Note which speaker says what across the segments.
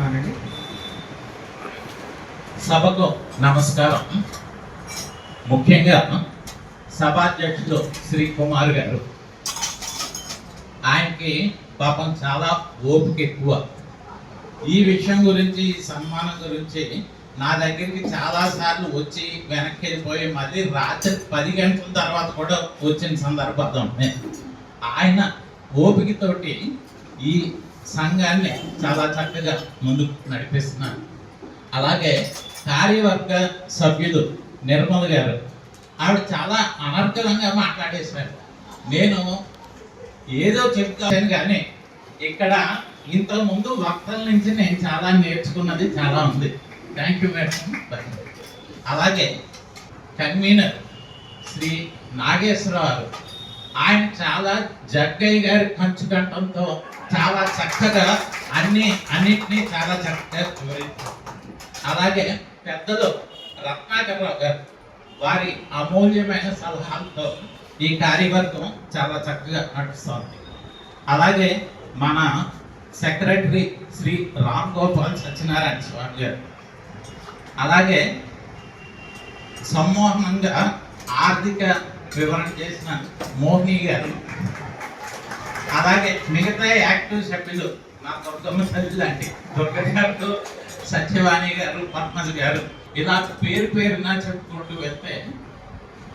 Speaker 1: కోరుతున్నానండి
Speaker 2: సభకు నమస్కారం. ముఖ్యంగా సభాధ్యక్షుడు శ్రీ కుమార్ గారు. ఆయనకి పాపం చాలా ఓపిక ఎక్కువ. ఈ విషయం గురించి ఈ సన్మానం గురించి నా దగ్గరికి చాలా సార్లు వచ్చి వెనక్కి వెళ్ళిపోయి మళ్ళీ రాత్రి పది గంటల తర్వాత కూడా వచ్చిన సందర్భాలు ఉన్నాయి. ఆయన ఓపికతోటి ఈ సంఘాన్ని చాలా చక్కగా ముందుకు నడిపిస్తున్నారు. అలాగే కార్యవర్గ సభ్యులు నిర్మల్ గారు ఆవిడ చాలా అనర్గలంగా మాట్లాడేశారు. నేను ఏదో చెప్తాను కానీ ఇక్కడ ఇంతకుముందు వక్తల నుంచి నేను చాలా నేర్చుకున్నది చాలా ఉంది. థ్యాంక్ యూ మేడం అలాగే కన్వీనర్ శ్రీ నాగేశ్వరరావు ఆయన చాలా జగ్గయ్య గారి కంచుకంఠంతో చాలా చక్కగా అన్ని అన్నింటినీ చాలా చక్కగా వివరించారు. అలాగే పెద్దలు రత్నాకరరావు గారు వారి అమూల్యమైన సలహాలతో ఈ కార్యవర్గం చాలా చక్కగా నడుస్తుంది. అలాగే మన సెక్రటరీ శ్రీ రామ్ గోపాల్ సత్యనారాయణ స్వామి గారు. అలాగే సమ్మోహనంగా ఆర్థిక వివరణ చేసిన మోహిని గారు. అలాగే మిగతా యాక్టివ్ సభ్యులు నా దుర్గమ్మ సభ్యులు లాంటి దుర్గ గారు సత్యవాణి గారు పద్మజ గారు ఇలా పేరు పేరున చెప్పుకుంటూ వెళ్తే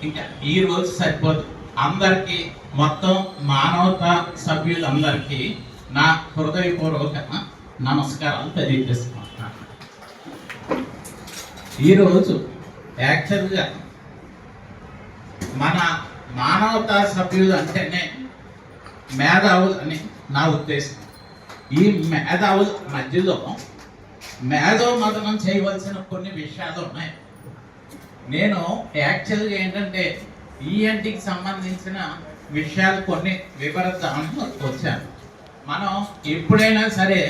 Speaker 2: ఇంకా ఈ రోజు సరిపోదు. అందరికీ మొత్తం మానవతా సభ్యులందరికీ నా హృదయపూర్వక నమస్కారాలు తెలియజేసుకుంటున్నాను. ఈరోజు యాక్చువల్గా మన మానవతా సభ్యులు అంటేనే మేధావులు అని నా ఉద్దేశం. ఈ మేధావుల మధ్యలో మేధో మదనం చేయవలసిన కొన్ని విషయాలు ఉన్నాయి. నేను యాక్చువల్గా ఏంటంటే ఈఎన్టీకి సంబంధించిన విషయాలు కొన్ని వివరిద్దామని వచ్చాను. మనం ఎప్పుడైనా సరే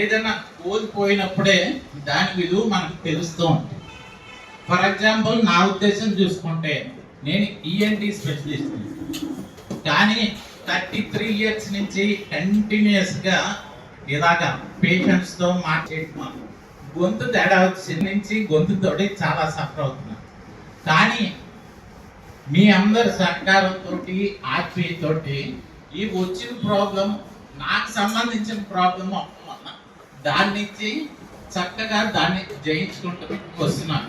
Speaker 2: ఏదైనా కోల్పోయినప్పుడే దాని విలువ మనకు తెలుస్తూ ఉంటుంది. ఫర్ ఎగ్జాంపుల్ నా ఉద్దేశం చూసుకుంటే నేను ఈఎన్టీ స్పెషలిస్ట్ కానీ థర్టీ త్రీ ఇయర్స్ నుంచి కంటిన్యూస్గా ఇలాగా పేషెంట్స్తో మాట్లాడుతున్నాను గొంతు తేడా వచ్చిన నుంచి గొంతుతోటి చాలా సఫర్ అవుతున్నాను కానీ మీ అందరి సహకారంతో ఆత్మీయతోటి ఈ వచ్చిన ప్రాబ్లం నాకు సంబంధించిన ప్రాబ్లం వల్ల దాని నుంచి చక్కగా దాన్ని జయించుకుంటూ వస్తున్నాను.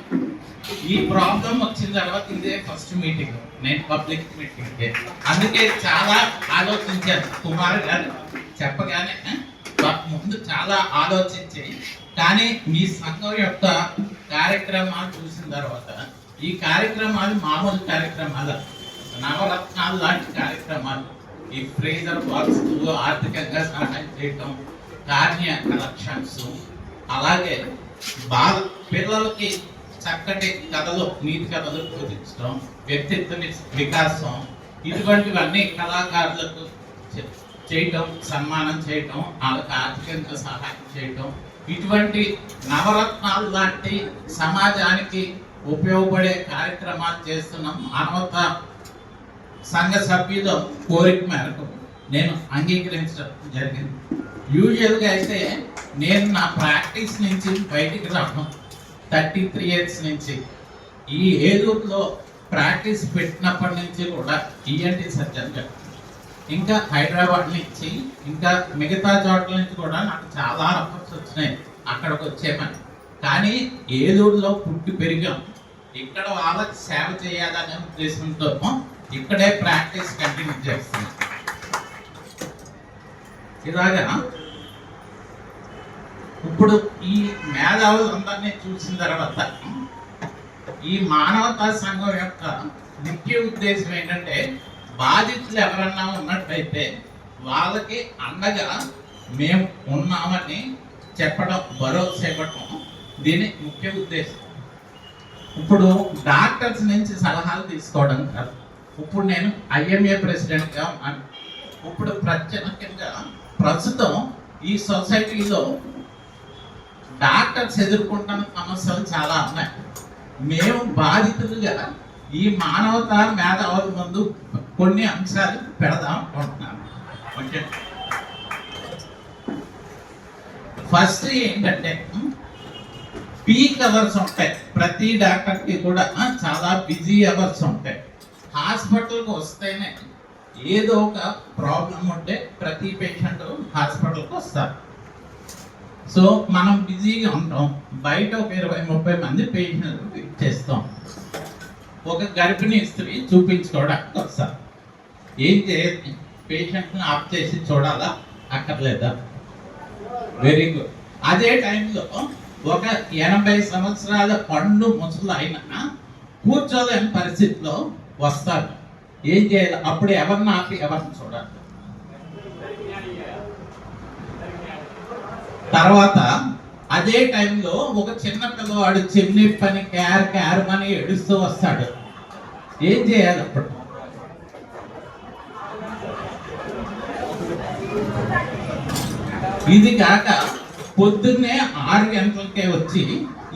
Speaker 2: ఈ ప్రాబ్లం వచ్చిన తర్వాత ఇదే ఫస్ట్ మీటింగ్ నేను పబ్లిక్ మీటింగ్ అందుకే చాలా ఆలోచించాను. కుమార్ గారు చెప్పగానే ముందు చాలా ఆలోచించి. కానీ మీ సంఘం యొక్క కార్యక్రమాలు చూసిన తర్వాత ఈ కార్యక్రమాలు మామూలు కార్యక్రమాలు? నవరత్నాలు లాంటి కార్యక్రమాలు. ఈ ఫ్రీజర్ బాక్స్ ఆర్థికంగా సహాయం చేయటం కార్య కలెక్షన్స్. అలాగే బాల పిల్లలకి చక్కటి కథలు నీతి కథలు బోధించడం వ్యక్తిత్వ వికాసం ఇటువంటివన్నీ కళాకారులకు చేయటం సన్మానం చేయటం వాళ్ళకి ఆర్థికంగా సహాయం చేయటం ఇటువంటి నవరత్నాలు లాంటి సమాజానికి ఉపయోగపడే కార్యక్రమాలు చేస్తున్న మానవత సంఘ సభ్యుల కోరిక మేరకు నేను అంగీకరించడం జరిగింది. యూజువల్గా అయితే నేను నా ప్రాక్టీస్ నుంచి బయటికి రావడం థర్టీ త్రీ ఇయర్స్ నుంచి ఈ ఏలూరులో ప్రాక్టీస్ పెట్టినప్పటి నుంచి కూడా ఈఎన్టీ సర్జన్గా ఇంకా హైదరాబాద్ నుంచి ఇంకా మిగతా చోట్ల నుంచి కూడా నాకు చాలా రఫర్స్ వచ్చినాయి అక్కడికి వచ్చేమని కానీ ఏలూరులో పుట్టి పెరిగాం. ఇక్కడ వాళ్ళకి సేవ చేయాలనే ఉద్దేశంతో ఇక్కడే ప్రాక్టీస్ కంటిన్యూ చేస్తున్నాం. ఇలాగా ఇప్పుడు ఈ మేధావులందరినీ చూసిన తర్వాత ఈ మానవతా సంఘం యొక్క ముఖ్య ఉద్దేశం ఏంటంటే బాధితులు ఎవరన్నా ఉన్నట్టయితే వాళ్ళకి అండగా మేము ఉన్నామని చెప్పడం భరోసా ఇవ్వటం దీని ముఖ్య ఉద్దేశం. ఇప్పుడు డాక్టర్స్ నుంచి సలహాలు తీసుకోవడం కాదు. ఇప్పుడు నేను ఐఎంఏ ప్రెసిడెంట్గా ఉన్నాను. ఇప్పుడు ప్రత్యేకంగా ప్రస్తుతం ఈ సొసైటీలో డాక్టర్స్ ఎదుర్కొంటున్న సమస్యలు చాలా ఉన్నాయి. మేము బాధితులుగా ఈ మానవత మేధావుల ముందు కొన్ని అంశాలు పెడదాం అనుకుంటున్నాను. ఓకే? ఫస్ట్ ఏంటంటే పీక్ అవర్స్ ఉంటాయి. ప్రతి డాక్టర్కి కూడా చాలా బిజీ అవర్స్ ఉంటాయి. హాస్పిటల్కి వస్తేనే ఏదో ఒక ప్రాబ్లం ఉంటే ప్రతి పేషెంట్ హాస్పిటల్కి వస్తారు. సో మనం బిజీగా ఉంటాం. బయట ఒక ఇరవై ముప్పై మంది పేషెంట్ చేస్తాం. ఒక గర్భిణీ స్త్రీ చూపించుకోవడానికి వస్తారు. ఏం చేయాలి? పేషెంట్ని ఆఫ్ చేసి చూడాలా? అక్కర్లేదా? వెరీ గుడ్ అదే టైంలో ఒక ఎనభై సంవత్సరాల పండు ముసలు అయినా కూర్చోలేని పరిస్థితిలో వస్తారు ఏం చేయాలి? అప్పుడు ఎవరిని ఆపి ఎవరిని చూడాలి? తర్వాత అదే టైంలో ఒక చిన్న పిల్లవాడు చిమ్ని పని క్యార్ క్యార్ అని ఏడుస్తూ వస్తాడు. ఏం చేయాలి అప్పుడు? ఇది కాక పొద్దున్నే ఆరు గంటలకే వచ్చి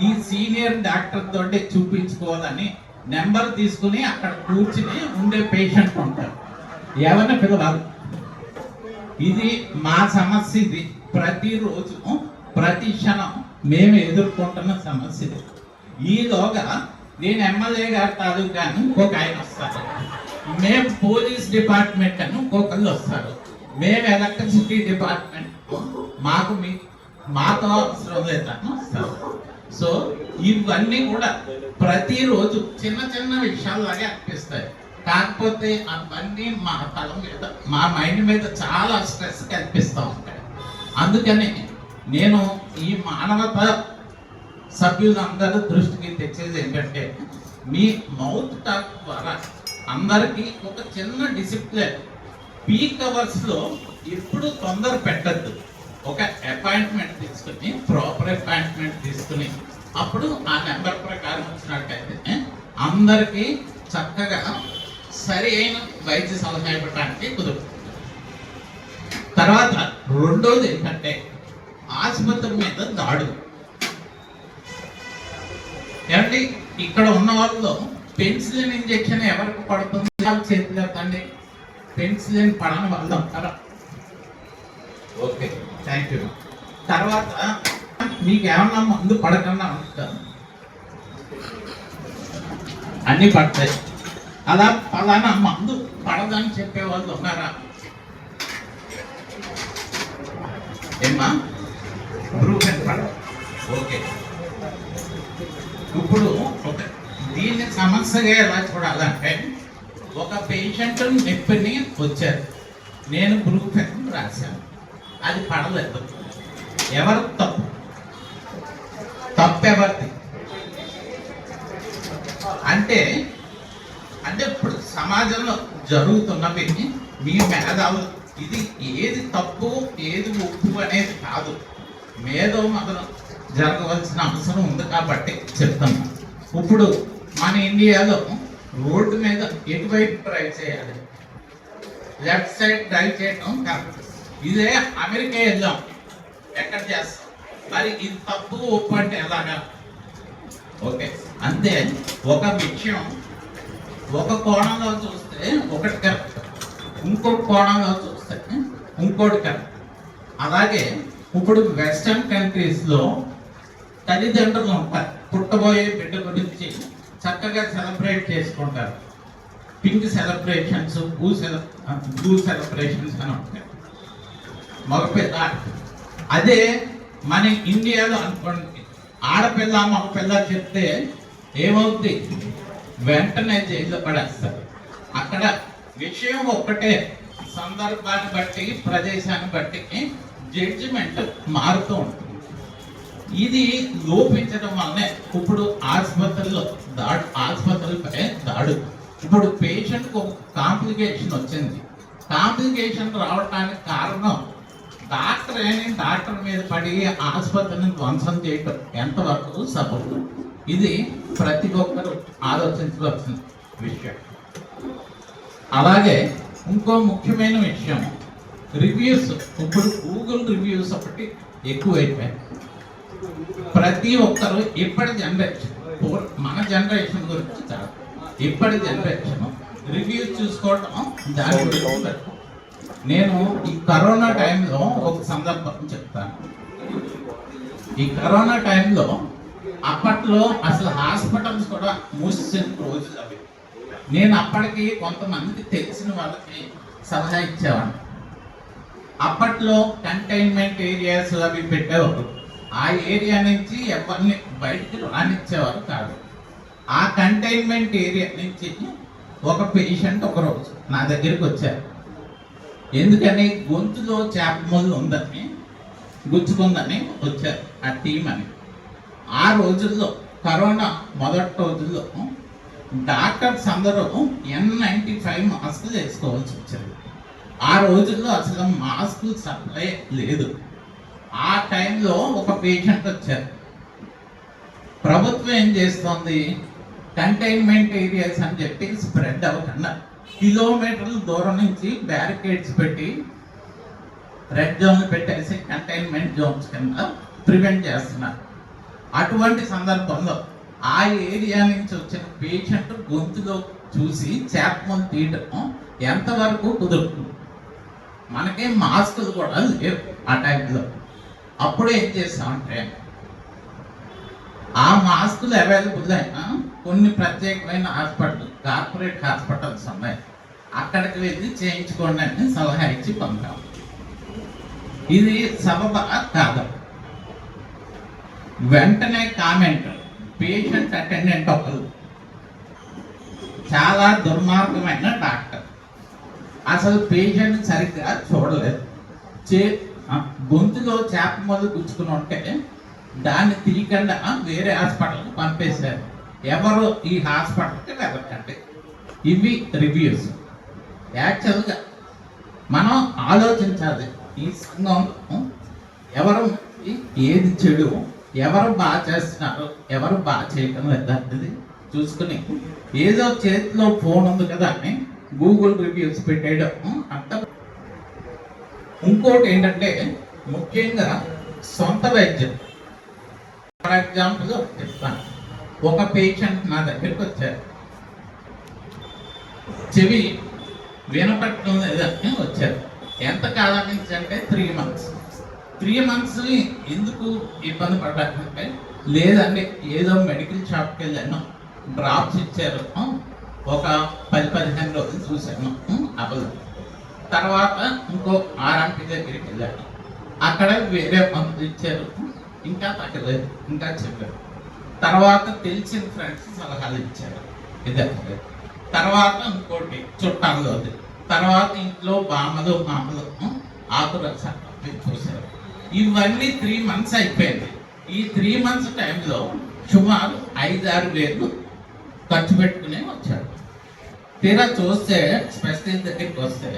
Speaker 2: ఈ సీనియర్ డాక్టర్ తోటే చూపించుకోవాలని నెంబర్ తీసుకుని అక్కడ కూర్చుని ఉండే పేషెంట్ ఉంటారు ఎవరిని పిలవాలి? ఇది మా సమస్య ఇది. ప్రతిరోజు ప్రతి క్షణం మేము ఎదుర్కొంటున్న సమస్య ఈలోగా నేను ఎమ్మెల్యే గారి తాలూకాను ఇంకొక ఆయన వస్తారు మేము పోలీస్ డిపార్ట్మెంట్ అని ఇంకొకళ్ళు వస్తారు. మేము ఎలక్ట్రిసిటీ డిపార్ట్మెంట్ మాకు మీ మాతో అవసరం లేదని వస్తారు. సో ఇవన్నీ కూడా ప్రతిరోజు చిన్న చిన్న విషయాల్లాగే అనిపిస్తాయి. కాకపోతే అవన్నీ మా తల మీద మా మైండ్ మీద చాలా స్ట్రెస్ కల్పిస్తూ ఉంటాయి. అందుకని నేను ఈ మానవత సభ్యులందరూ దృష్టికి తెచ్చేది ఏంటంటే మీ మౌత్ టాక్ ద్వారా అందరికీ ఒక చిన్న డిసిప్లిన్ పీక్ అవర్స్లో ఎప్పుడు తొందర పెట్టద్దు. ఒక అపాయింట్మెంట్ తీసుకుని ప్రాపర్ అపాయింట్మెంట్ తీసుకుని అప్పుడు ఆ నెంబర్ ప్రకారం వచ్చినట్టయితే అందరికీ చక్కగా సరి అయిన వైద్య సలహా ఇవ్వడానికి కుదురుతుంది. తర్వాత రెండోది ఏంటంటే ఆసుపత్రి మీద దాడులు. ఏమండి ఇక్కడ ఉన్న వాళ్ళలో పెన్సిలిన్ ఇంజెక్షన్ ఎవరికి పడుతుంది? వాళ్ళు చేతిలో ఎత్తండి. పెన్సిలిన్ పడని వాళ్ళు ఉంటారా. Okay thank you. తర్వాత మీకు ఏమన్నా మందు పడకుండా ఉంటారు అన్ని పడతాయి. అలా పలానా మందు పడదని చెప్పే వాళ్ళు ఉన్నారా? ఏమ్మా? బ్రూఫెన్ పడ ఓకే. ఇప్పుడు ఒక దీన్ని సమస్యగా ఎలా చూడాలంటే ఒక పేషెంట్ నొప్పిని వచ్చారు. నేను బ్రూఫెన్ రాశాను. అది పడలేదు. ఎవరు తప్పు? తప్పు ఎవరిది అంటే అంటే ఇప్పుడు సమాజంలో జరుగుతున్నవి మీ మేధావులు. ఇది ఏది తప్పు ఏది ఒప్పు అనేది కాదు. మేధో మదనం జరగవలసిన అవసరం ఉంది కాబట్టి చెప్తాను. ఇప్పుడు మన ఇండియాలో రోడ్డు మీద ఎటువైపు డ్రైవ్ చేయాలి? లెఫ్ట్ సైడ్ డ్రైవ్ చేయడం కరెక్ట్ ఇదే అమెరికా వెళ్ళాం. ఎక్కడ చేస్తాం? మరి ఇది తప్పు ఒప్పు అంటే ఎలాగా? ఓకే అంతే. ఒక విషయం ఒక కోణంలో చూస్తే ఒకటి కరెక్ట్ ఇంకో కోణంలో చూస్తే ఇంకోటి కరెక్ట్ అలాగే ఇప్పుడు వెస్టర్న్ కంట్రీస్లో తల్లిదండ్రులు ఉంటారు పుట్టబోయే బిడ్డ గురించి చక్కగా సెలబ్రేట్ చేసుకుంటారు. పింక్ సెలబ్రేషన్స్ భూ సెల భూ సెలబ్రేషన్స్ అని ఉంటాయి. మగపిల్ల. అదే మన ఇండియాలో అనుకోండి ఆడపిల్ల మగపిల్ల చెప్తే ఏమవుతుంది వెంటనే జైల్లో పడేస్తారు. అక్కడ విషయం ఒక్కటే. సందర్భాన్ని బట్టి ప్రదేశాన్ని బట్టి జడ్జిమెంట్ మారుతూ ఉంటుంది. ఇది లోపించడం వల్లనే ఇప్పుడు ఆసుపత్రిలో దాడు ఆసుపత్రులపై దాడు. ఇప్పుడు పేషెంట్కి ఒక కాంప్లికేషన్ వచ్చింది. కాంప్లికేషన్ రావడానికి కారణం డాక్టర్ అని డాక్టర్ మీద పడి ఆసుపత్రిని ధ్వంసం చేయటం ఎంతవరకు సబబు? ఇది ప్రతి ఒక్కరు ఆలోచించవలసిన విషయం. అలాగే ఇంకో ముఖ్యమైన విషయం. రివ్యూస్ ఇప్పుడు గూగుల్ రివ్యూస్ ఒకటి ఎక్కువైపోయాయి. ప్రతి ఒక్కరు ఇప్పటి జనరేషన్ మన జనరేషన్ గురించి చాలా. ఇప్పటి జనరేషన్ రివ్యూస్ చూసుకోవటం దాని గురించి నేను ఈ కరోనా టైంలో ఒక సందర్భం చెప్తాను. ఈ కరోనా టైంలో అప్పట్లో అసలు హాస్పిటల్స్ కూడా మూసేసిన రోజులు అవి. నేను అప్పటికి కొంతమందికి తెలిసిన వాళ్ళకి సలహా ఇచ్చేవాడిని. అప్పట్లో కంటైన్మెంట్ ఏరియాస్ అవి పెట్టేవారు ఆ ఏరియా నుంచి ఎవరిని బయటికి రానిచ్చేవారు కాదు. ఆ కంటైన్మెంట్ ఏరియా నుంచి ఒక పేషెంట్ ఒక రోజు నా దగ్గరికి వచ్చారు. ఎందుకని? గొంతులో చేప మొదలు ఉందని గుచ్చుకుందని వచ్చారు ఆ టీం అని. ఆ రోజుల్లో కరోనా మొదటి రోజుల్లో డాక్టర్స్ అందరూ ఎన్ నైంటీ ఫైవ్ మాస్క్ వేసుకోవాల్సి వచ్చేది ఆ రోజుల్లో అసలు మాస్క్ సప్లై లేదు. ఆ టైంలో ఒక పేషెంట్ వచ్చారు. ప్రభుత్వం ఏం చేస్తోంది? కంటైన్మెంట్ ఏరియాస్ అని చెప్పి స్ప్రెడ్ అవ్వకుండా కిలోమీటర్ల దూరం నుంచి బ్యారికేడ్స్ పెట్టి రెడ్ జోన్లు పెట్టేసి కంటైన్మెంట్ జోన్స్ కింద ప్రివెంట్ చేస్తున్నారు. అటువంటి సందర్భంలో ఆ ఏరియా నుంచి వచ్చిన పేషెంట్ గొంతులో చూసి చేపమని తీయటం ఎంతవరకు కుదురుతుంది మనకే మాస్కులు కూడా లేవు ఆ టైంలో అప్పుడు ఏం చేస్తామంటే ఆ మాస్కులు అవైలబుల్ అయినా కొన్ని ప్రత్యేకమైన హాస్పిటల్ కార్పొరేట్ హాస్పిటల్స్ ఉన్నాయి. అక్కడికి వెళ్ళి చేయించుకోండి అని సలహా ఇచ్చి పంపాం. ఇది సబబ కాదు. వెంటనే కామెంట్ పేషెంట్ అటెండెంట్ ఒకరు చాలా దుర్మార్గమైన డాక్టర్. అసలు పేషెంట్ సరిగ్గా చూడలేదు. చే గొంతులో చేప మొదలు గుచ్చుకుని ఉంటే దాన్ని తీయకుండా వేరే హాస్పిటల్కి పంపేశారు. ఎవరు ఈ హాస్పిటల్కి వెళ్ళకండి. ఇవి రివ్యూస్. యాక్చువల్గా మనం ఆలోచించాలి. ఈ సంఘం ఎవరు ఏది చెడు ఎవరు బాగా చేస్తున్నారు ఎవరు బాగా చేయటం లేదంటది చూసుకుని. ఏదో చేతిలో ఫోన్ ఉంది కదా అని గూగుల్ రివ్యూస్ పెట్టేయడం అంత ఇంకోటి ఏంటంటే ముఖ్యంగా సొంత వైద్యం. ఫర్ ఎగ్జాంపుల్ చెప్తాను. ఒక పేషెంట్ నా దగ్గరికి వచ్చారు. చెవి వినపట్టడం లేదని వచ్చారు. ఎంత కాలం నుంచి అంటే త్రీ మంత్స్ త్రీ మంత్స్ని ఎందుకు ఇబ్బంది పడ్డారంటే లేదండి ఏదో మెడికల్ షాప్కి వెళ్ళాను. డ్రాప్స్ ఇచ్చారు. ఒక పది పదిహేను రోజులు చూశాను. అవ్వదు. తర్వాత ఇంకో ఆర్ఎంపీ దగ్గరికి వెళ్ళాను. అక్కడ వేరే మందులు ఇచ్చారు. ఇంకా తగ్గలేదు. ఇంకా చెప్పారు. తర్వాత తెలిసిన ఫ్రెండ్స్ సలహాలు ఇచ్చారు. ఇదే తర్వాత ఇంకోటి చుట్టాలు తర్వాత ఇంట్లో బామలు మామలు ఆకురక్ష చూశారు. ఇవన్నీ త్రీ మంత్స్ అయిపోయింది. ఈ త్రీ మంత్స్ టైంలో సుమారు ఐదు ఆరు వేలు ఖర్చు పెట్టుకునే వచ్చాడు తీరా చూస్తే స్పెషలిస్ట్ దగ్గరికి వస్తే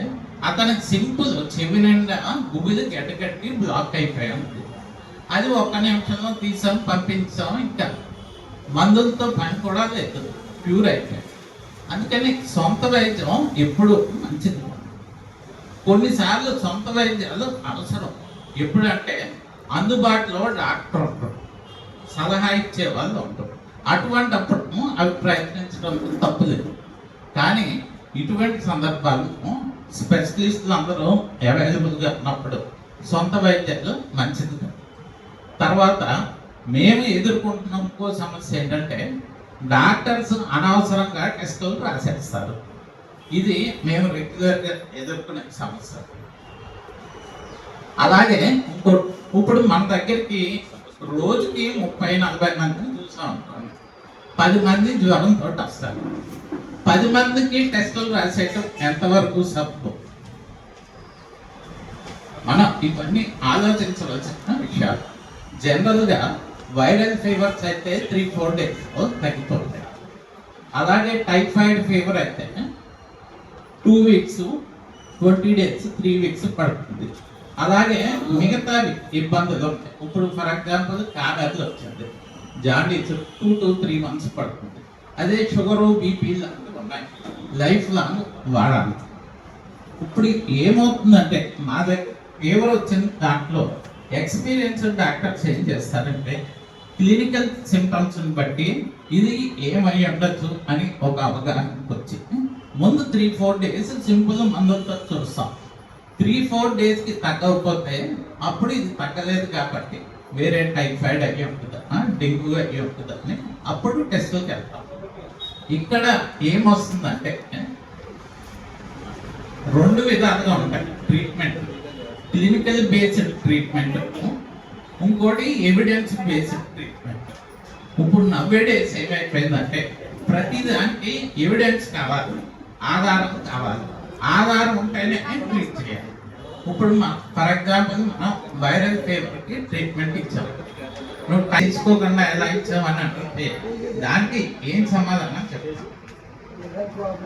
Speaker 2: అతనికి సింపుల్ చెవి నిండా గుబిలు గడ్డగట్టి బ్లాక్ అయిపోయింది అది ఒక్క నిమిషంలో తీసాం పంపించాం ఇంకా మందులతో పని కూడా లేదు. ప్యూర్ అయిపోయింది అందుకని సొంత వైద్యం ఎప్పుడు మంచిది. కొన్నిసార్లు సొంత వైద్యాలు అవసరం. ఎప్పుడంటే అందుబాటులో డాక్టర్ ఉంటారు సలహా ఇచ్చే వాళ్ళు ఉంటారు అటువంటప్పుడు అవి ప్రయత్నించడం తప్పులేదు. కానీ ఇటువంటి సందర్భాలను స్పెషలిస్టులు అందరూ అవైలబుల్గా ఉన్నప్పుడు సొంత వైద్యాలు మంచిది తర్వాత మేము ఎదుర్కొంటున్న ఇంకో సమస్య ఏంటంటే డాక్టర్స్ అనవసరంగా టెస్టులు రాసేస్తారు. ఇది మేము రెగ్యులర్గా ఎదుర్కొనే సమస్య. అలాగే ఇప్పుడు ఇప్పుడు మన దగ్గరికి రోజుకి ముప్పై నలభై మందిని చూసాం అనుకోండి పది మంది జ్వరంతో వస్తారు. పది మందికి టెస్టులు రాసేయటం ఎంతవరకు సబ్బు? మనం ఇవన్నీ ఆలోచించవలసిన విషయాలు. జనరల్గా వైరల్ ఫీవర్స్ అయితే త్రీ ఫోర్ డేస్ తగ్గిపోతాయి. అలాగే టైఫాయిడ్ ఫీవర్ అయితే two weeks twenty days three weeks పడుతుంది. అలాగే మిగతావి ఇబ్బందులు ఉంటాయి. ఇప్పుడు ఫర్ ఎగ్జాంపుల్ కామెర్లు వచ్చింది. Jaundice two to three months పడుతుంది. అదే షుగరు బీపీ లాంటివి ఉన్నాయి. లైఫ్ లాంగ్ వాడాలి. ఇప్పుడు ఏమవుతుందంటే మా దగ్గర ఫీవర్ వచ్చిన దాంట్లో ఎక్స్పీరియన్స్ డాక్టర్స్ ఏం చేస్తారంటే క్లినికల్ సింటమ్స్ని బట్టి ఇది ఏమై ఉండొచ్చు అని ఒక అవగాహనకు వచ్చి ముందు త్రీ ఫోర్ డేస్ సింపుల్ మందులతో చూస్తాం. త్రీ ఫోర్ డేస్కి తగ్గకపోతే అప్పుడు ఇది తగ్గలేదు కాబట్టి వేరే టైఫాయిడ్ అయ్యి ఉంటుందా. డెంగ్యూ అయ్యి ఉంటుందని అప్పుడు టెస్ట్లోకి వెళ్తాం. ఇక్కడ ఏమొస్తుందంటే రెండు విధాలుగా ఉంటాయి ట్రీట్మెంట్ క్లినికల్ బేస్డ్ ట్రీట్మెంట్ ఇంకోటి ఎవిడెన్స్ బేస్డ్ ట్రీట్మెంట్ ఇప్పుడు నవ్వేడేస్ ఏమైపోయిందంటే ప్రతిదానికి ఎవిడెన్స్ కావాలి ఆధారం కావాలి. ఆధారం ఉంటేనే ట్రీట్ చేయాలి ఇప్పుడు మా ఫర్ ఎగ్జాంపుల్ మనం వైరల్ ఫీవర్కి ట్రీట్మెంట్ ఇచ్చాం. నువ్వు తెలుసుకోకుండా ఎలా ఇచ్చావని అంటుంటే దానికి ఏం సమాధానం చెప్తాం.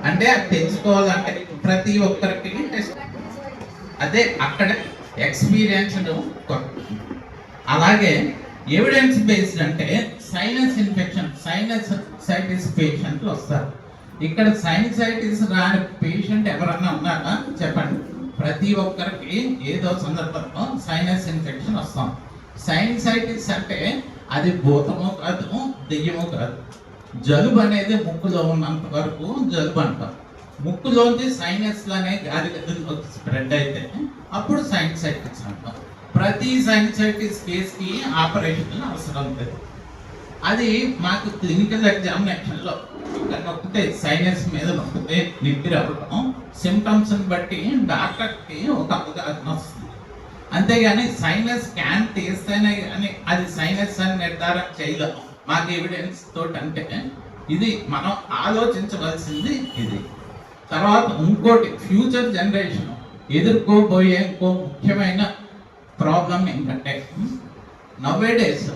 Speaker 2: అంటే అది తెలుసుకోవాలంటే ప్రతి ఒక్కరికి టెస్ట్ అదే అక్కడ ఎక్స్పీరియన్స్ అలాగే ఎవిడెన్స్ బేస్డ్ అంటే సైనస్ ఇన్ఫెక్షన్ సైనస్ సైటిస్ పేషెంట్లు వస్తారు ఇక్కడ సైనసైటిస్ రాని పేషెంట్ ఎవరన్నా ఉన్నారా? చెప్పండి. ప్రతి ఒక్కరికి ఏదో సందర్భంలో సైనస్ ఇన్ఫెక్షన్ వస్తాం. సైనసైటిస్ అంటే అది భూతము కాదు దెయ్యము కాదు. జలుబు అనేది ముక్కులో ఉన్నంత వరకు జలుబు అంటాం. ముక్కులోంచి సైనస్లోనే గాలి గదుల్లోకి స్ప్రెడ్ అయితే అప్పుడు సైనసైటిస్ అంటాం. ప్రతి సైనసైటిస్ కేసుకి ఆపరేషన్ అవసరం లేదు. అది మాకు క్లినికల్ ఎగ్జామినేషన్లో లో ఇక్కడ సైనస్ మీద ఉంటుంది నిప్పి రావడం సిమ్టమ్స్ బట్టి డాక్టర్కి ఒక అవగాహన వస్తుంది. అంతేగాని సైనస్ స్కాన్ తీస్తేనే కానీ అది సైనస్ అని నిర్ధారణ చేయలేము మాకు ఎవిడెన్స్ తోటి అంటే ఇది మనం ఆలోచించవలసింది ఇది. తర్వాత ఇంకోటి ఫ్యూచర్ జనరేషన్ ఎదుర్కోబోయే ఇంకో ముఖ్యమైన ప్రాబ్లం ఏంటంటే నవ్వే డేస్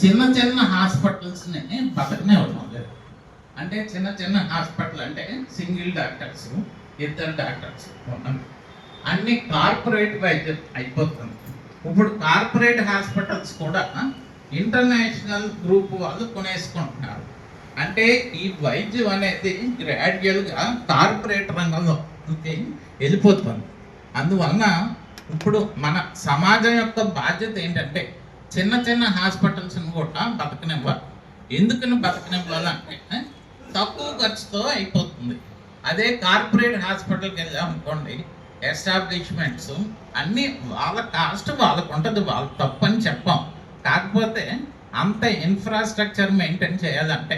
Speaker 2: చిన్న చిన్న హాస్పిటల్స్ని బతకనే ఉండలేదు అంటే చిన్న చిన్న హాస్పిటల్ అంటే సింగిల్ డాక్టర్స్ ఇద్దరు డాక్టర్స్ అన్ని కార్పొరేట్ వైద్యం అయిపోతుంది ఇప్పుడు కార్పొరేట్ హాస్పిటల్స్ కూడా ఇంటర్నేషనల్ గ్రూప్ వాళ్ళు కొనేసుకుంటున్నారు. అంటే ఈ వైద్యం అనేది గ్రాడ్యువల్గా కార్పొరేట్ రంగంలో వెళ్ళిపోతుంది. అందువలన ఇప్పుడు మన సమాజం యొక్క బాధ్యత ఏంటంటే చిన్న చిన్న హాస్పిటల్స్ని కూడా బతకనివ్వాలి. ఎందుకని బతకనివ్వాలంటే తక్కువ ఖర్చుతో అయిపోతుంది. అదే కార్పొరేట్ హాస్పిటల్కి వెళ్ళాం అనుకోండి ఎస్టాబ్లిష్మెంట్స్ అన్నీ వాళ్ళ కాస్ట్ వాళ్ళకు ఉంటుంది వాళ్ళు తప్పు అని చెప్పాం. కాకపోతే అంత ఇన్ఫ్రాస్ట్రక్చర్ మెయింటైన్ చేయాలంటే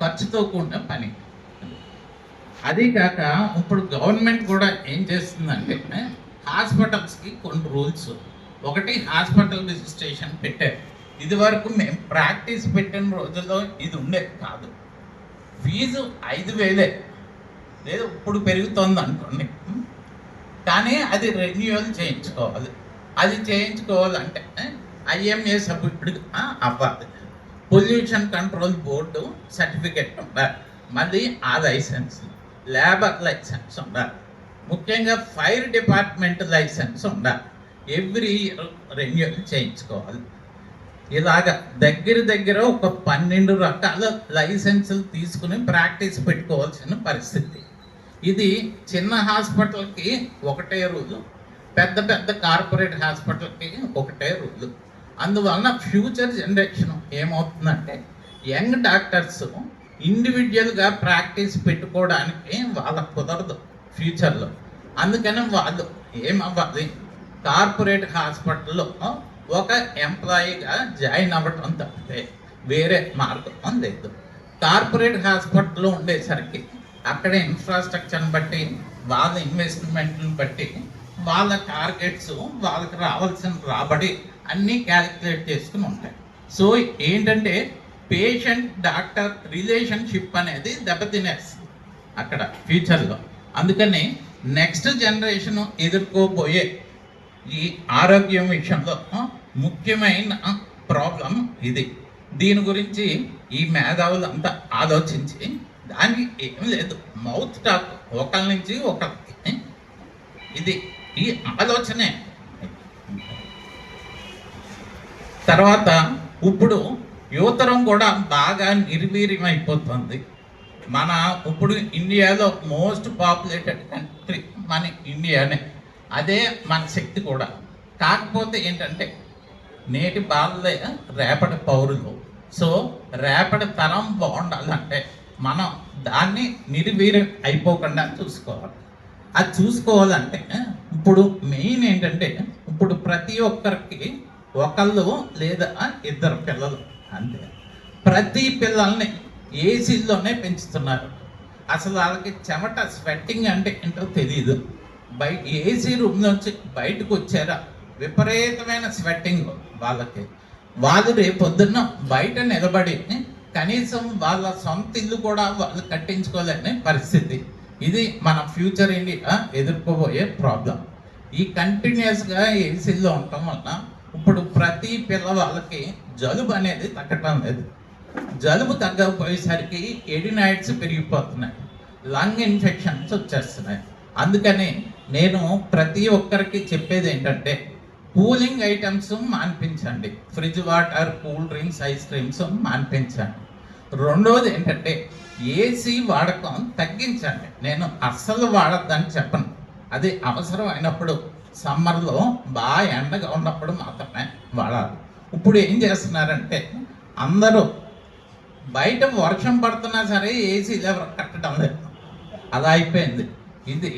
Speaker 2: ఖర్చుతో కూడిన పని. అదే కాక ఇప్పుడు గవర్నమెంట్ కూడా ఏం చేస్తుందంటే హాస్పిటల్స్కి కొన్ని రూల్స్. ఒకటి హాస్పిటల్ రిజిస్ట్రేషన్ పెట్టారు. ఇది వరకు మేము ప్రాక్టీస్ పెట్టిన రోజుల్లో ఇది ఉండేది కాదు. ఫీజు ఐదు వేలే. లేదు ఇప్పుడు పెరుగుతోంది అనుకోండి. కానీ అది రెన్యువల్ చేయించుకోవాలి. అది చేయించుకోవాలంటే ఐఎంఏ సభ్యుడు అవ్వాలి. పొల్యూషన్ కంట్రోల్ బోర్డు సర్టిఫికెట్ ఉండాలి. మళ్ళీ ఆ లైసెన్స్ లేబర్ లైసెన్స్ ఉండాలి. ముఖ్యంగా ఫైర్ డిపార్ట్మెంట్ లైసెన్స్ ఉండాలి. ఎవ్రీ ఇయర్ రెన్యూల్ చేయించుకోవాలి. ఇలాగ దగ్గర దగ్గర ఒక పన్నెండు రకాల లైసెన్సులు తీసుకుని ప్రాక్టీస్ పెట్టుకోవాల్సిన పరిస్థితి. ఇది చిన్న హాస్పిటల్కి ఒకటే రూలు పెద్ద పెద్ద కార్పొరేట్ హాస్పిటల్కి ఒకటే రూలు. అందువలన ఫ్యూచర్ జనరేషన్ ఏమవుతుందంటే యంగ్ డాక్టర్స్ ఇండివిజువల్గా ప్రాక్టీస్ పెట్టుకోవడానికి వాళ్ళకు కుదరదు ఫ్యూచర్లో. అందుకని వాళ్ళు ఏమవ్వాలి? కార్పొరేట్ హాస్పిటల్లో ఒక ఎంప్లాయీగా జాయిన్ అవ్వటం తప్పితే వేరే మార్గం లేదు. కార్పొరేట్ హాస్పిటల్లో ఉండేసరికి అక్కడ ఇన్ఫ్రాస్ట్రక్చర్ని బట్టి వాళ్ళ ఇన్వెస్ట్మెంట్ని బట్టి వాళ్ళ టార్గెట్స్ వాళ్ళకి రావాల్సిన రాబడి అన్నీ క్యాలిక్యులేట్ చేసుకుని ఉంటాయి. సో ఏంటంటే పేషెంట్ డాక్టర్ రిలేషన్షిప్ అనేది దెబ్బతినేస్తుంది అక్కడ ఫ్యూచర్లో అందుకని నెక్స్ట్ జనరేషన్ ఎదుర్కోబోయే ఈ ఆరోగ్యం విషయంలో ముఖ్యమైన ప్రాబ్లం ఇది. దీని గురించి ఈ మేధావులంతా ఆలోచించి దానికి ఏం లేదు. మౌత్ టాక్ ఒకరి నుంచి ఒకళ్ళకి. ఇది ఈ ఆలోచనే. తర్వాత ఇప్పుడు యువతరం కూడా బాగా నిర్వీర్యం అయిపోతుంది మన ఇప్పుడు ఇండియాలో మోస్ట్ పాపులేటెడ్ కంట్రీ మన ఇండియానే. అదే మన శక్తి కూడా. కాకపోతే ఏంటంటే నేటి బాలలే రేపటి పౌరులు. సో రేపటి తరం బాగుండాలంటే మనం దాన్ని నిర్వీర్యం అయిపోకుండా చూసుకోవాలి. అది చూసుకోవాలంటే ఇప్పుడు మెయిన్ ఏంటంటే ఇప్పుడు ప్రతి ఒక్కరికి ఒకళ్ళు లేదా ఇద్దరు పిల్లలు అంతే. ప్రతి పిల్లల్ని ఏసీల్లోనే పెంచుతున్నారు. అసలు వాళ్ళకి చెమట స్వెట్టింగ్ అంటే ఏంటో తెలియదు బయట ఏసీ రూమ్ నుంచి బయటకు వచ్చారా? విపరీతమైన స్వెట్టింగ్ వాళ్ళకి. వాళ్ళు రేపు పొద్దున్న బయట నిలబడి కనీసం వాళ్ళ సొంత ఇల్లు కూడా వాళ్ళు కట్టించుకోలేని పరిస్థితి. ఇది మన ఫ్యూచర్ ఇండియా ఎదుర్కోబోయే ప్రాబ్లం. ఈ కంటిన్యూస్గా ఏసీల్లో ఉండటం వలన ఇప్పుడు ప్రతి పిల్లవాళ్ళకి జలుబు అనేది తగ్గటం లేదు. జలుబు తగ్గకపోయేసరికి ఎడినాయిడ్స్ పెరిగిపోతున్నాయి. లంగ్ ఇన్ఫెక్షన్స్ వచ్చేస్తున్నాయి. అందుకని నేను ప్రతి ఒక్కరికి చెప్పేది ఏంటంటే cooling items మాన్పించండి. Fridge water cool drinks ice creams మాన్పించండి. రెండోది ఏంటంటే ఏసీ వాడకం తగ్గించండి. నేను అస్సలు వాడద్దని చెప్పను. అది అవసరం అయినప్పుడు సమ్మర్లో బాగా ఎండగా ఉన్నప్పుడు మాత్రమే వాడాలి. ఇప్పుడు ఏం చేస్తున్నారంటే అందరూ బయట వర్షం పడుతున్నా సరే ఏసీ ఎవరు కట్టడం లేదు. అలా అయిపోయింది. ఇది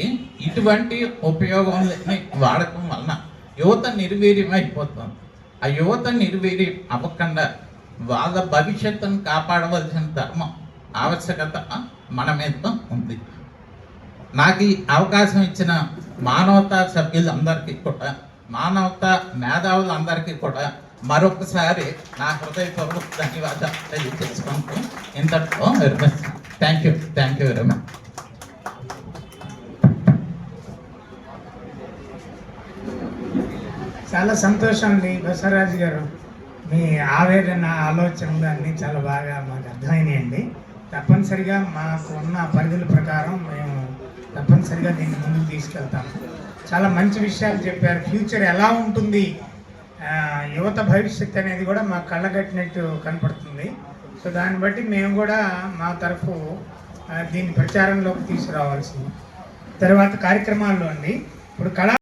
Speaker 2: ఇటువంటి ఉపయోగం వాడకం వలన యువత నిర్వీర్యం అయిపోతుంది ఆ యువత నిర్వీర్యం అవ్వకుండా వాళ్ళ భవిష్యత్తును కాపాడవలసిన ధర్మం ఆవశ్యకత మన మీద ఉంది. నాకు ఈ అవకాశం ఇచ్చిన మానవతా సభ్యులందరికీ కూడా మానవతా మేధావులందరికీ కూడా మరొకసారి నా హృదయపూర్వక ధన్యవాదాలు తెలియజేసుకుంటూ ఇంతటితో విరమిస్తాను. Thank you thank you very much
Speaker 1: చాలా సంతోషం అండి బసవరాజు గారు. మీ ఆవేదన ఆలోచనలు అన్నీ చాలా బాగా మాకు అర్థమైనాయండి. తప్పనిసరిగా మాకు ఉన్న పరిధుల ప్రకారం మేము తప్పనిసరిగా దీన్ని ముందుకు తీసుకెళ్తాము చాలా మంచి విషయాలు చెప్పారు. ఫ్యూచర్ ఎలా ఉంటుంది? యువత భవిష్యత్తు అనేది కూడా మా కళ్ళగట్టినట్టు కనపడుతుంది. సో దాన్ని బట్టి మేము కూడా మా తరఫు దీన్ని ప్రచారంలోకి తీసుకురావాల్సింది. తర్వాత కార్యక్రమాల్లో అండి. ఇప్పుడు కళా